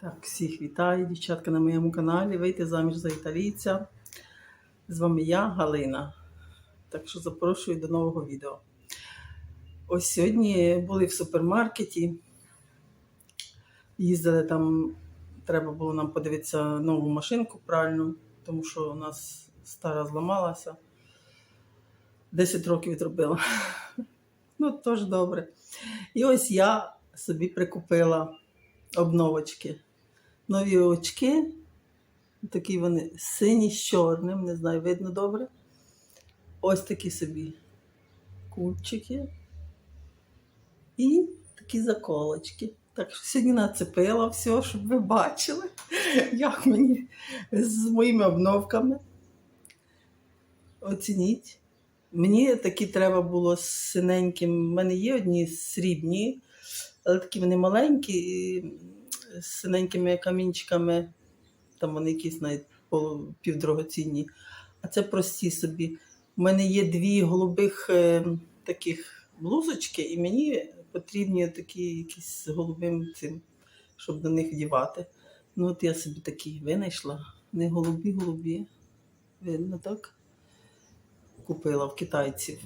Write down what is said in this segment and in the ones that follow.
Так, всіх вітаю, дівчатка на моєму каналі. Вийти заміж за італійця. З вами я, Галина. Так що запрошую до нового відео. Ось сьогодні були в супермаркеті. Їздили там, треба було нам подивитися нову машинку правильно, тому що у нас стара зламалася. 10 років відробила. Ну, теж добре. І ось я собі прикупила обновочки. Нові очки. Такі вони сині з чорним, не знаю, видно добре. Ось такі собі кульчики. І такі заколочки. Так що сьогодні нацепила все, щоб ви бачили, як мені з моїми обновками. Оцініть. Мені такі треба було з синеньким. У мене є одні срібні, але такі вони маленькі, з синенькими камінчиками, там вони якісь навіть півдорогоцінні. А це прості собі. У мене є дві голубих е, таких блузочки, і мені потрібні такі якісь з голубим цим, щоб до них вдівати. Ну, от я собі такі винайшла. Не голубі, голубі. Видно так? Купила в китайців.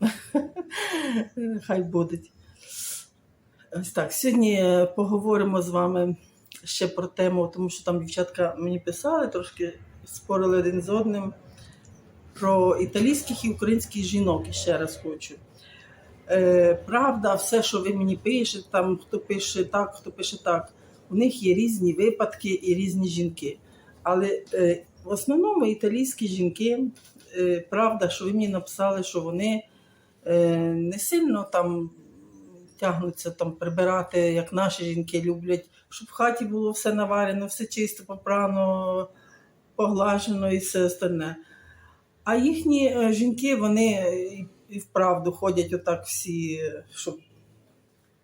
Хай будуть. Ось так. Сьогодні е, поговоримо з вами ще про тему, тому що там дівчатка мені писали, трошки спорили один з одним про італійських і українських жінок. Ще раз хочу. Е, правда, все, що ви мені пишете, там хто пише так, хто пише так, у них є різні випадки і різні жінки. Але е, в основному італійські жінки, е, правда, що ви мені написали, що вони е, не сильно там тягнуться там прибирати, як наші жінки люблять, щоб в хаті було все наварено, все чисто, попрано, поглажено і все остальне. А їхні е, жінки, вони і- вправду ходять отак всі, щоб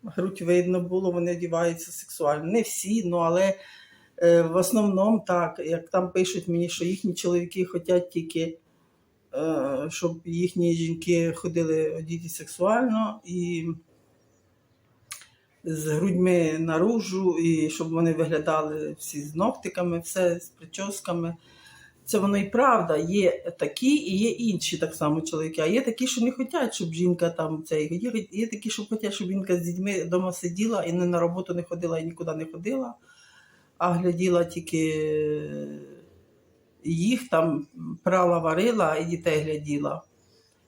грудь видно було, вони одягаються сексуально. Не всі, ну але е, в основному так, як там пишуть мені, що їхні чоловіки хочуть тільки, е, щоб їхні жінки ходили одіті сексуально і з грудьми наружу, і щоб вони виглядали всі з ногтиками, все з прическами. Це воно і правда. Є такі і є інші так само чоловіки. А є такі, що не хочуть, щоб жінка там це. Є, є такі, що хочуть, щоб жінка з дітьми вдома сиділа і не на роботу не ходила, і нікуди не ходила, а гляділа тільки їх там прала, варила і дітей гляділа.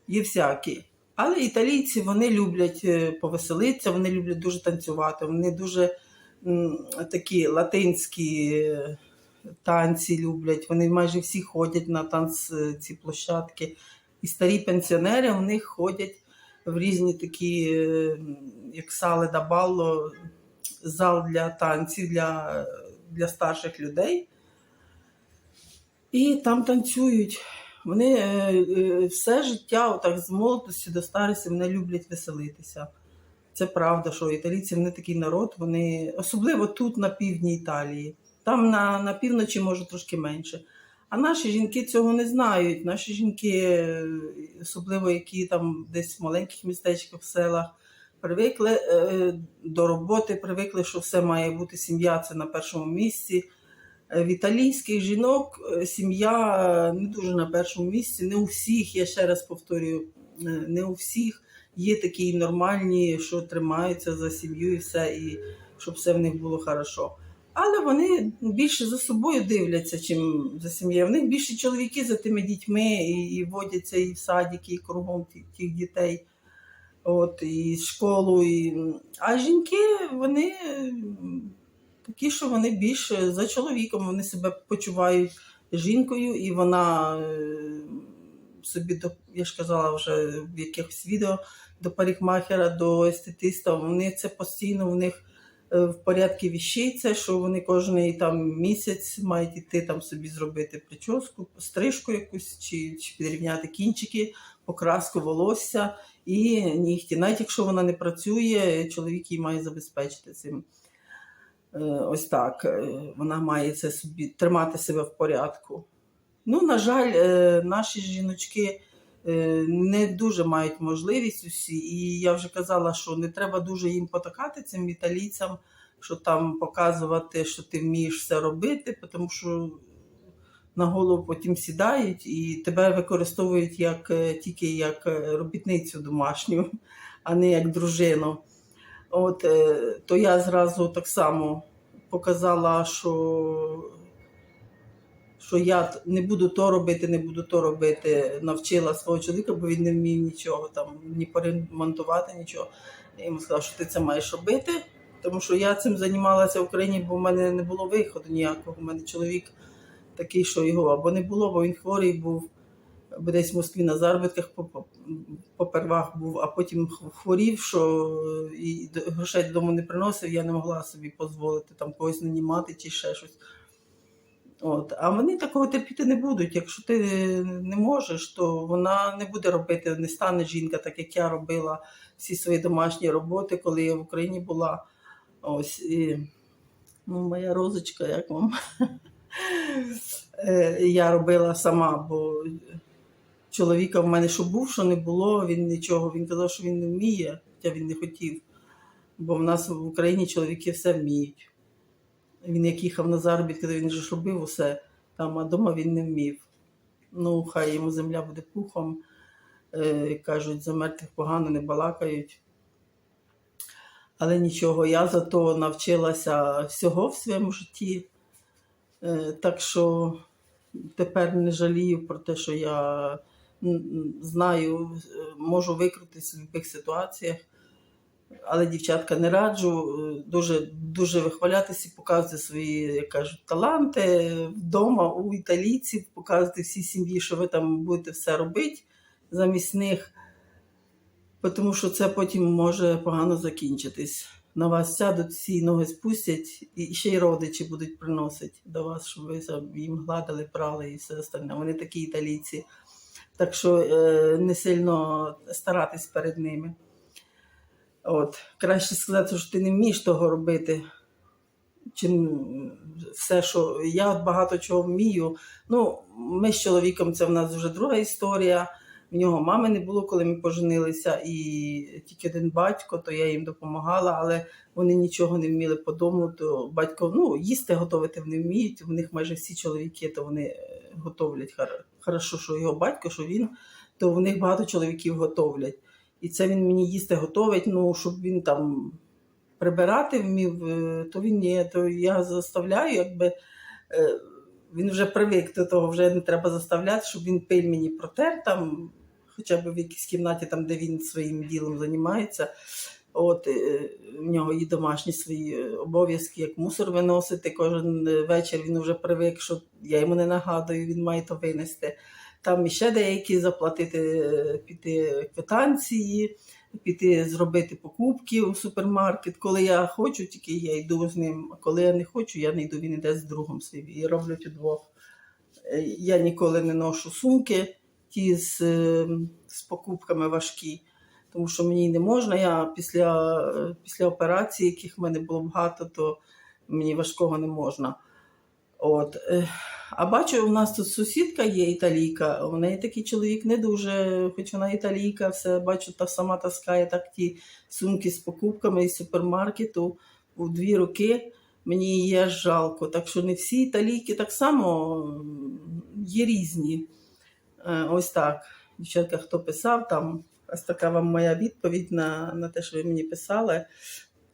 Є всякі. Але італійці вони люблять е, повеселитися, вони люблять дуже танцювати, вони дуже такі латинські е, танці люблять. Вони майже всі ходять на танц е, ці площадки. І старі пенсіонери у них ходять в різні такі, як сали да балло, зал для танців для, для старших людей. І там танцюють. Вони е, е, все життя, отак з молодості до старості, вони люблять веселитися. Це правда, що італійці вони такий народ, вони особливо тут, на півдні Італії. Там на, на півночі, може, трошки менше. А наші жінки цього не знають. Наші жінки, особливо які там десь в маленьких містечках, в селах, привикли е, до роботи, привикли, що все має бути сім'я, це на першому місці. Е, В італійських жінок е, сім'я е, не дуже на першому місці. Не у всіх, я ще раз повторюю, не у всіх є такі нормальні, що тримаються за сім'ю і все, і щоб все в них було хорошо. Але вони більше за собою дивляться, чим за сім'єю. В них більше чоловіки за тими дітьми і, і водяться і в садики, і кругом тих, тих дітей. От, і школу. І... А жінки, вони такі, що вони більше за чоловіком, вони себе почувають жінкою, і вона е, собі, до, я ж казала вже в якихось відео, до парикмахера, до естетиста, вони це постійно у них е, в порядку віщей, це, що вони кожен там місяць мають іти там собі зробити прическу, стрижку якусь, чи, чи підрівняти кінчики, покраску волосся і нігті. Навіть якщо вона не працює, чоловік її має забезпечити цим. Е, Ось так. е, Вона має це собі тримати себе в порядку. Ну, на жаль, е, наші жіночки не дуже мають можливість усі. І я вже казала, що не треба дуже їм потакати цим італійцям, що там показувати, що ти вмієш все робити, тому що на голову потім сідають і тебе використовують як, тільки як робітницю домашню, а не як дружину. От, е, то я зразу так само показала, що, що я не буду то робити, не буду то робити. Навчила свого чоловіка, бо він не вмів нічого там, ні поремонтувати, нічого. Я йому сказала, що ти це маєш робити, тому що я цим займалася в Україні, бо в мене не було виходу ніякого. У мене чоловік такий, що його або не було, бо він хворий був. Десь в Москві на заробітках по- по- попервах був, а потім хворів, що і грошей додому не приносив, я не могла собі дозволити там когось нанімати чи ще щось. От. А вони такого терпіти не будуть. Якщо ти не можеш, то вона не буде робити, не стане жінка, так як я робила всі свої домашні роботи, коли я в Україні була. Ось і ну, моя розочка, як вам. Е, Я робила сама, бо чоловіка в мене що був, що не було, він нічого. Він казав, що він не вміє, хоча він не хотів. Бо в нас в Україні чоловіки все вміють. Він як їхав на заробітки, він же ж робив усе там, а вдома він не вмів. Ну, хай йому земля буде пухом. Е, кажуть, за мертвих погано не балакають. Але нічого, я зато навчилася всього в своєму житті. Е, так що тепер не жалію про те, що я знаю, е, можу викрутитися в будь-яких ситуаціях. Але дівчатка не раджу е, дуже, дуже вихвалятися показувати свої, як кажуть, таланти вдома у італійців, показувати всій сім'ї, що ви там будете все робити замість них, тому що це потім може погано закінчитись. На вас сядуть всі ноги спустять, і ще й родичі будуть приносити до вас, щоб ви їм гладили, прали і все остальне. Вони такі італійці. Так що е, не сильно старатись перед ними. От. Краще сказати, що ти не вмієш того робити, чим все, що я багато чого вмію. Ну, ми з чоловіком, це в нас вже друга історія. В нього мами не було, коли ми поженилися, і тільки один батько, то я їм допомагала, але вони нічого не вміли по дому. То батько ну, їсти готувати вони вміють. У них майже всі чоловіки, то вони е, готовлять. Хорошо, що його батько, що він, то в них багато чоловіків готовлять. І це він мені їсти готовить, ну, щоб він там прибирати вмів, е, то він ні, то я заставляю, якби е, він вже привик до того, вже не треба заставляти, щоб він пиль мені протер там, хоча б в якійсь кімнаті, там, де він своїм ділом займається. От е, в нього є домашні свої е, обов'язки, як мусор виносити. Кожен е, вечір він вже привик, що я йому не нагадую, він має то винести. Там ще деякі заплатити, піти квитанції, піти зробити покупки у супермаркет. Коли я хочу, тільки я йду з ним. А коли я не хочу, я не йду, він йде з другом своїм і роблять удвох. Я ніколи не ношу сумки, ті з, е, з покупками важкі, тому що мені не можна. Я після, е, після операції, яких в мене було багато, то мені важкого не можна. От. е, А бачу, у нас тут сусідка є італійка, у неї такий чоловік не дуже, хоч вона італійка, все бачу, та сама таскає так ті сумки з покупками із супермаркету у дві роки. Мені її жалко. Так що не всі італійки так само є різні. Е, Ось так. Дівчатка, хто писав, там ось така вам моя відповідь на, на те, що ви мені писали.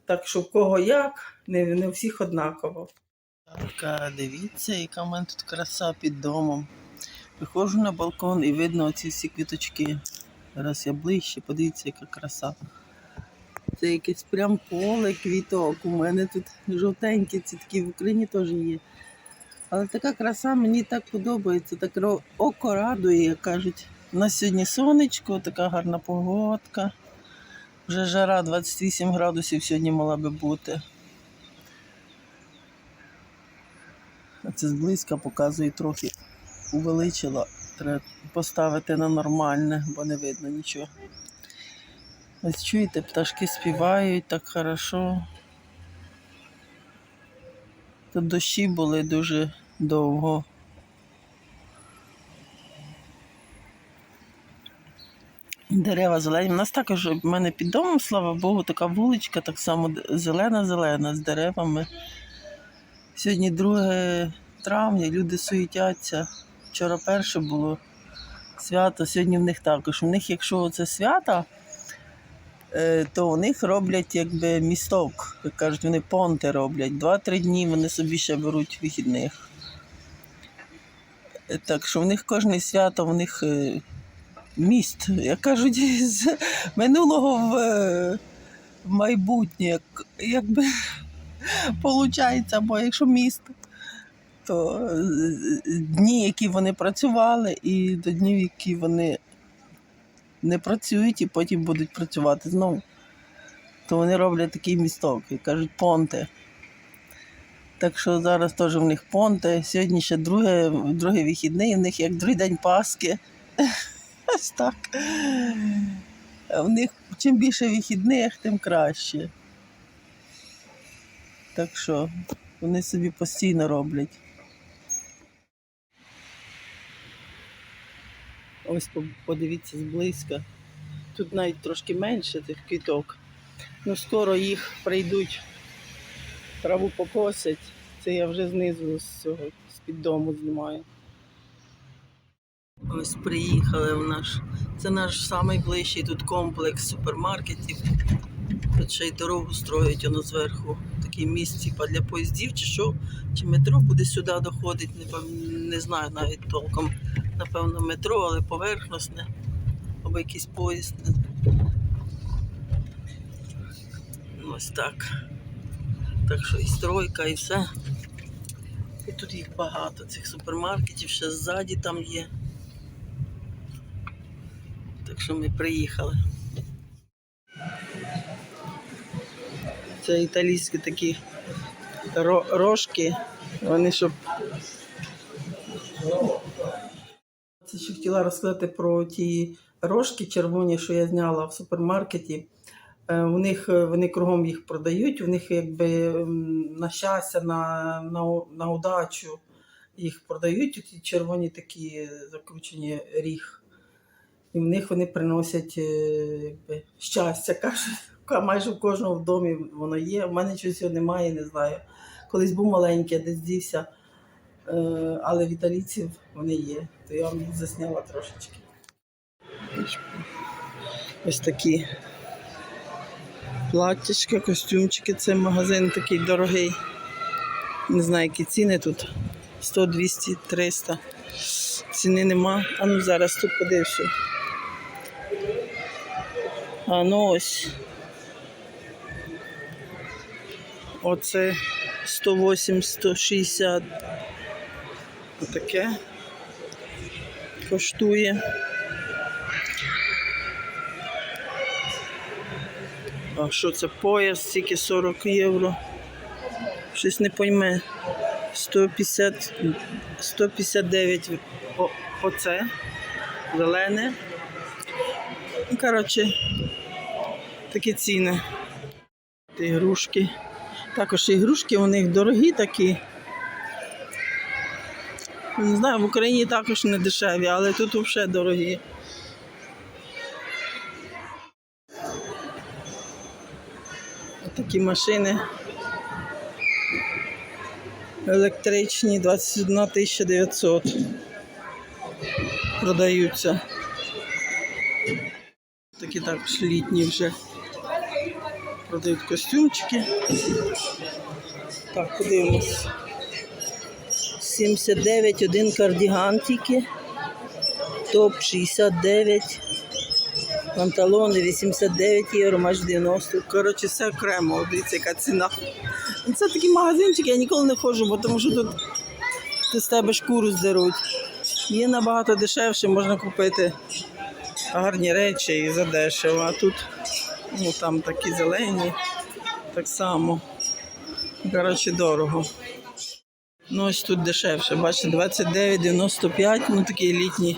Так що в кого як, не, не у всіх однаково. Так, дивіться, яка в мене тут краса під домом. Виходжу на балкон і видно оці всі квіточки. Зараз я ближче, подивіться, яка краса. Це якесь прям поле квіток. У мене тут жовтенькі, ці такі в Україні теж є. Але така краса мені так подобається, так око радує, як кажуть. У нас сьогодні сонечко, така гарна погодка. Вже жара 28 градусів сьогодні мала би бути. А це зблизька показує трохи увеличила. Треба поставити на нормальне, бо не видно нічого. Ось чуєте, пташки співають так хорошо. Тут дощі були дуже довго. Дерева зелені. У нас також в мене під домом, слава Богу, така вуличка, так само зелена-зелена з деревами. Сьогодні 2 травня, люди суетяться. Вчора перше було свято, сьогодні в них також. У них, якщо це свято, е, то у них роблять якби місток. Як кажуть, вони понти роблять. Два-три дні вони собі ще беруть вихідних. Е, Так що в них кожне свято, в них е, міст, як кажуть, з минулого в, е, майбутнє. Як- Якби виходить, бо якщо міст, то е, дні, які вони працювали, і до днів, які вони не працюють і потім будуть працювати знову. То вони роблять такий місток, як кажуть, понти. Так що зараз теж в них понти. Сьогодні ще друге, другий вихідний, в них як другий день Пасхи. Ось так. В них чим більше вихідних, тим краще. Так що вони собі постійно роблять. Ось подивіться зблизька. Тут навіть трошки менше тих квіток. Ну скоро їх прийдуть, траву покосять. Це я вже знизу з цього з-під дому знімаю. Ось приїхали в наш. Це наш найближчий тут комплекс супермаркетів. Тут ще й дорогу строять воно зверху. Міст типа для поїздів чи що, чи метро буде сюди доходить, не, не знаю навіть толком. Напевно, метро, але поверхностне. Або якийсь поїзд. Ось так. Так що і стройка, і все. І тут їх багато, цих супермаркетів, ще ззаді там є. Що ми приїхали. Це італійські такі ро- рожки. Вони щоб. Це ще хотіла розказати про ті рожки червоні, що я зняла в супермаркеті. Е, У них е, вони кругом їх продають, у них якби на щастя, на, на, на удачу їх продають. Ті червоні такі закручені ріг. І в них вони приносять е, якби, щастя, кажуть. Майже в кожного в домі воно є. У мене чогось немає, не знаю. Колись був маленький, а десь дівся. Е, але в італійців вони є. То я вам засняла трошечки. Ось такі платтячка, костюмчики. Це магазин такий дорогий. Не знаю, які ціни тут. 100, 200, 300. Ціни нема. А ну зараз тут подивишся. А ну ось. Оце 108, 160. Отаке коштує. А що це пояс, тільки 40 євро. Щось не пойме. 150, 159 о- оце. Зелене. Ну, Коротше, такі ціни. Ігрушки. Також ігрушки у них дорогі такі. Не знаю, в Україні також не дешеві, але тут взагалі дорогі. Такі машини електричні 21 900 продаються. Такі також літні вже. Продають костюмчики. Так, подивимось. 79, один кардіган тільки. Топ 69. Панталони 89 євро, майже 90. Коротше, все окремо. Дивіться, яка ціна. Це такий магазинчик, я ніколи не ходжу, бо тому що тут з тебе шкуру здеруть. Є набагато дешевше, можна купити гарні речі і задешево. А тут ну, там такі зелені, так само. Коротше, дорого. Ну, ось тут дешевше. Бачите, 29,95, ну такі літній.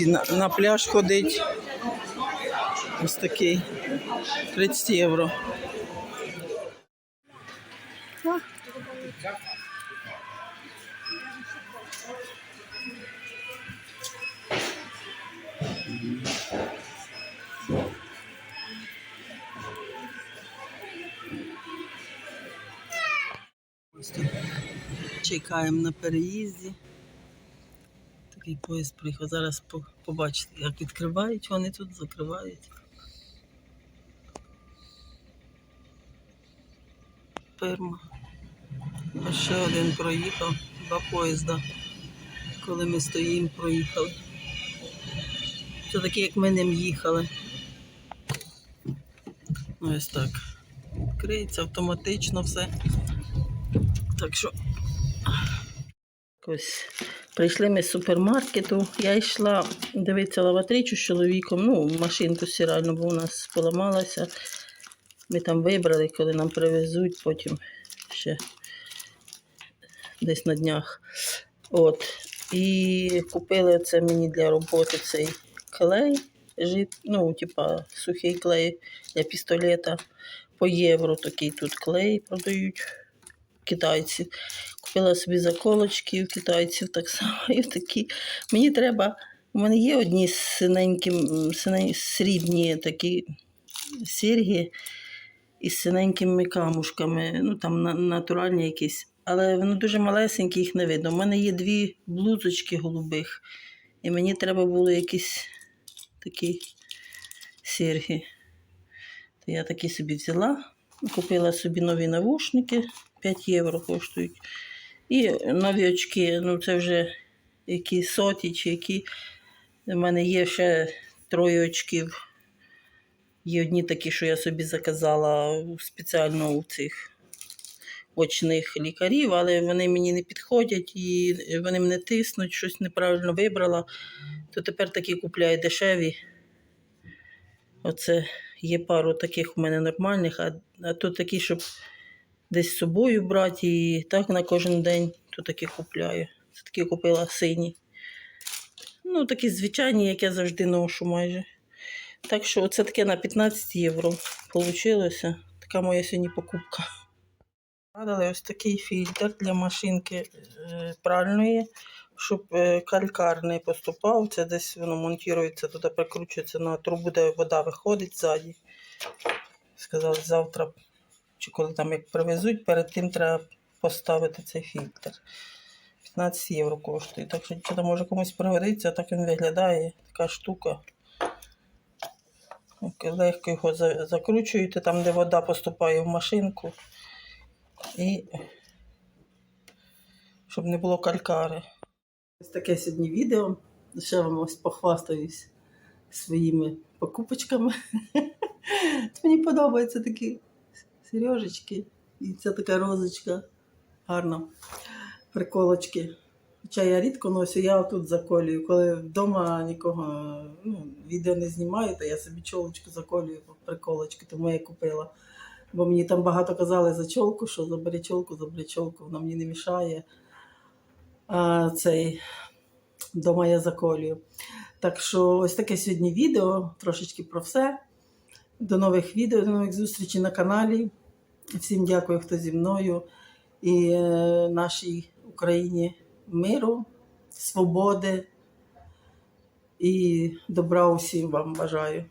На, на пляж ходить. Ось такий. 30 євро. Чекаємо на переїзді. Такий поїзд приїхав. Зараз побачите, як відкривають, вони тут закривають. Перма. А ще один проїхав, два поїзда. Коли ми стоїмо, проїхали. Це такі, як ми ним їхали. Ось так. Криється автоматично все. Так що. Ось. Прийшли ми з супермаркету. Я йшла дивитися лаватричу з чоловіком. Ну, машинку стиральну, бо у нас поламалася. Ми там вибрали, коли нам привезуть, потім ще десь на днях. От. І купили це мені для роботи цей клей. Жит, ну, типа сухий клей для пістолета. По євро такий тут клей продають китайці. Купила собі заколочки у китайців так само. І такі. Мені треба. У мене є одні синенькі, синень, срібні такі серьги із синенькими камушками, ну там натуральні якісь. Але вони дуже малесенькі, їх не видно. У мене є дві блузочки голубих, і мені треба було якісь такі серги. То я такі собі взяла. Купила собі нові навушники, 5 євро коштують. І нові очки, ну це вже які соті чи які. У мене є ще троє очків. Є одні такі, що я собі заказала спеціально у цих очних лікарів, але вони мені не підходять і вони мене тиснуть, щось неправильно вибрала. То тепер такі купляю дешеві. Оце є пару таких у мене нормальних, а, а то такі, щоб десь з собою брати і так на кожен день, то такі купляю. Це такі купила сині. Ну, такі звичайні, як я завжди ношу майже. Так що це таке на 15 євро получилося. Така моя сьогодні покупка. Радили ось такий фільтр для машинки е, пральної, щоб е, калькар не поступав. Це десь воно монтується, туди прикручується на трубу, де вода виходить ззаді. Сказали, завтра, чи коли там як привезуть, перед тим треба поставити цей фільтр. 15 євро коштує. Так що то може комусь пригодиться, так він виглядає. Така штука. Легко його закручуєте там, де вода поступає в машинку. І щоб не було калькари. Ось таке сьогодні відео. Ще вам ось похвастаюсь своїми покупочками. Мені подобаються такі сережечки. І ця така розочка гарна. Приколочки. Хоча я рідко носю, я тут заколюю. Коли вдома нікого ну, відео не знімаю, то я собі чолочку заколюю приколочки, тому я купила. Бо мені там багато казали за чолку, що забери чолку, забери чолку, вона мені не мішає. А цей вдома я заколюю. Так що ось таке сьогодні відео, трошечки про все. До нових відео, до нових зустрічей на каналі. Всім дякую, хто зі мною. І е, нашій Україні миру, свободи і добра усім вам бажаю.